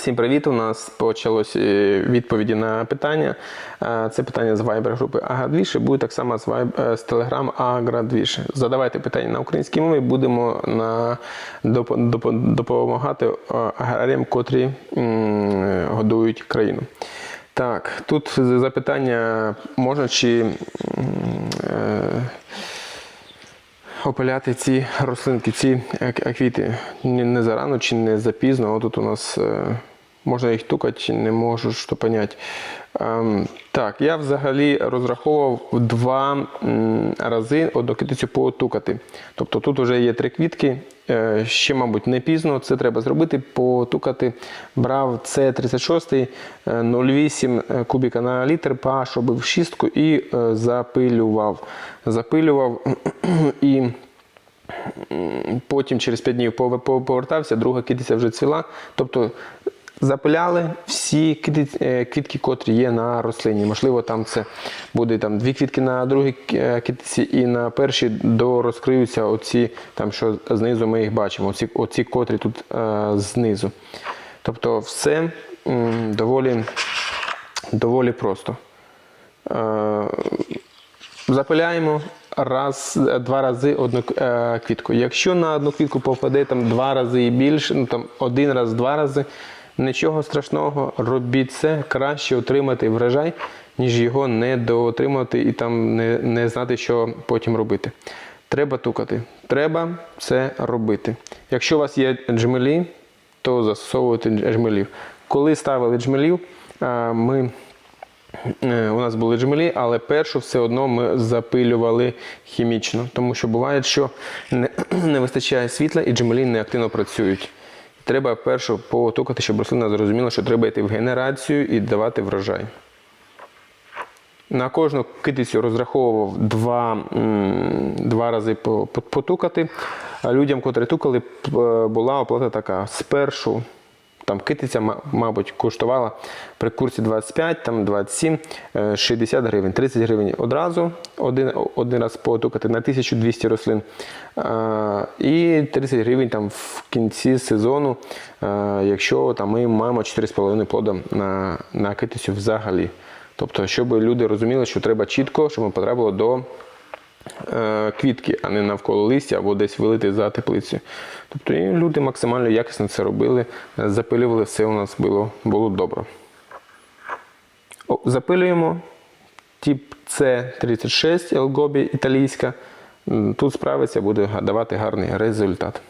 Всім привіт! У нас почалось е, відповіді на питання. Е, Це питання з Viber групи Аградвіше, буде так само з, Viber, е, з Telegram Аградвіше. Задавайте питання на українській мові, будемо на, доп- доп- допомагати аграріям, котрі годують країну. Так, тут запитання можна чи е, опиляти ці рослинки, ці квіти не зарано чи не запізно. От тут у нас можна їх тукати, не можу що поняти. Ем, так, я взагалі розраховував два м, рази одну китицю потукати. Тобто тут вже є три квітки. е, Ще, мабуть, не пізно. Це треба зробити. Потукати брав С36 е, 0,8 кубіка на літр, пашобив в шістку і е, запилював. Запилював і потім через 5 днів повертався, друга китиця вже цвіла. Тобто запиляли всі е, квітки, котрі є на рослині. Можливо, там це буде там дві квітки на другій е, китиці, і на першій дорозкриються оці, там, що знизу ми їх бачимо, оці, оці котрі тут е, знизу. Тобто все м, доволі, доволі просто. Е, Запиляємо раз, два рази одну е, квітку. Якщо на одну квітку попаде там два рази і більше, ну там один раз, два рази, нічого страшного, робіть це, краще отримати врожай, ніж його не доотримати і там не, не знати, що потім робити. Треба тукати. Треба це робити. Якщо у вас є джмелі, то застосовуйте джмелів. Коли ставили джмелів, ми Е, у нас були джмелі, але першу все одно ми запилювали хімічно, тому що буває, що не, не вистачає світла і джмелі неактивно працюють. Треба першу потукати, щоб рослина зрозуміла, що треба йти в генерацію і давати врожай. На кожну китицю розраховував два, два рази по- по- потукати. А людям, котрі тукали, була оплата така: спершу там китиця, мабуть, коштувала при курсі 25, там 27, е, 60 гривень, 30 гривень одразу, один, один раз потукати на 1200 рослин. Е, І 30 гривень там в кінці сезону, е, якщо там ми маємо 4,5 плода на, на китицю взагалі. Тобто, щоб люди розуміли, що треба чітко, щоб потрапило до е, квітки, а не навколо листя або десь вилити за теплицю. Тобто і люди максимально якісно це робили, е, запилювали, все у нас було, було добре. О, запилюємо. Тип С36 Елгобі італійська. Тут справиться, буде давати гарний результат.